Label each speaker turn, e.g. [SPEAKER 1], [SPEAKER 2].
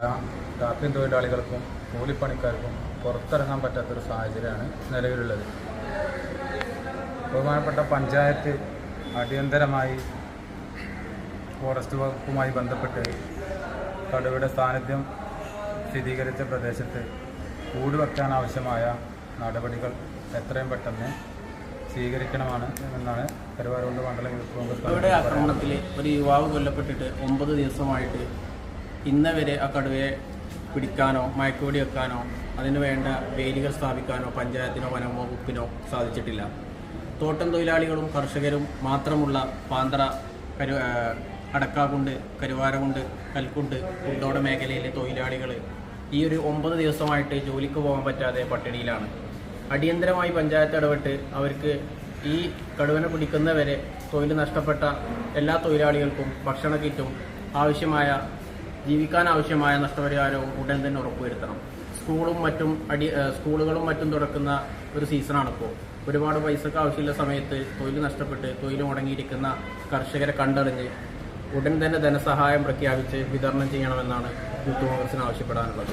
[SPEAKER 1] രാത്രി തൊഴിലാളികൾക്കും കൂലിപ്പണിക്കാർക്കും പുറത്തിറങ്ങാൻ പറ്റാത്തൊരു സാഹചര്യമാണ് നിലവിലുള്ളത് ബഹുമാനപ്പെട്ട പഞ്ചായത്ത് അടിയന്തരമായി ഫോറസ്റ്റ് വകുപ്പുമായി ബന്ധപ്പെട്ട് കടുവയുടെ സാന്നിധ്യം സ്ഥിരീകരിച്ച പ്രദേശത്ത് കൂട് വയ്ക്കാനാവശ്യമായ ആവശ്യമായ നടപടികൾ എത്രയും പെട്ടെന്ന് സ്വീകരിക്കണമാണ് എന്നാണ് കരുവാരുകൊണ്ട് മണ്ഡലം കോൺഗ്രസ്.
[SPEAKER 2] ആക്രമണത്തിൽ ഒരു യുവാവ് കൊല്ലപ്പെട്ടിട്ട് ഒമ്പത് ദിവസമായിട്ട് ഇന്ന് വരെ ആ കടുവയെ പിടിക്കാനോ മയക്കുവെടി വെക്കാനോ അതിന് വേണ്ട വേലികൾ സ്ഥാപിക്കാനോ പഞ്ചായത്തിനോ വനം വകുപ്പിനോ സാധിച്ചിട്ടില്ല. തോട്ടം തൊഴിലാളികളും കർഷകരും മാത്രമുള്ള പാന്തറ കരു അടക്കാകുണ്ട് കരുവാരകുണ്ട് കൽക്കുണ്ട് കുണ്ടോട മേഖലയിലെ തൊഴിലാളികൾ ഈ ഒരു ഒമ്പത് ദിവസമായിട്ട് ജോലിക്ക് പോകാൻ പറ്റാതെ പട്ടിണിയിലാണ്. അടിയന്തരമായി പഞ്ചായത്ത് ഇടപെട്ട് അവർക്ക് ഈ കടുവനെ പിടിക്കുന്നവരെ തൊഴിൽ നഷ്ടപ്പെട്ട എല്ലാ തൊഴിലാളികൾക്കും ഭക്ഷണ കിറ്റും ആവശ്യമായ ജീവിക്കാൻ ആവശ്യമായ നഷ്ടപരിഹാരവും ഉടൻ തന്നെ ഉറപ്പുവരുത്തണം. സ്കൂളും മറ്റും അടി സ്കൂളുകളും മറ്റും തുറക്കുന്ന ഒരു സീസണാണ് ഇപ്പോൾ ഒരുപാട് പൈസക്ക് ആവശ്യമില്ല സമയത്ത് തൊഴിൽ നഷ്ടപ്പെട്ട് തൊഴിൽ മുടങ്ങിയിരിക്കുന്ന കർഷകരെ കണ്ടറിഞ്ഞ് ഉടൻ തന്നെ ധനസഹായം പ്രഖ്യാപിച്ച് വിതരണം ചെയ്യണമെന്നാണ് യൂത്ത് കോൺഗ്രസിന് ആവശ്യപ്പെടാനുള്ളത്.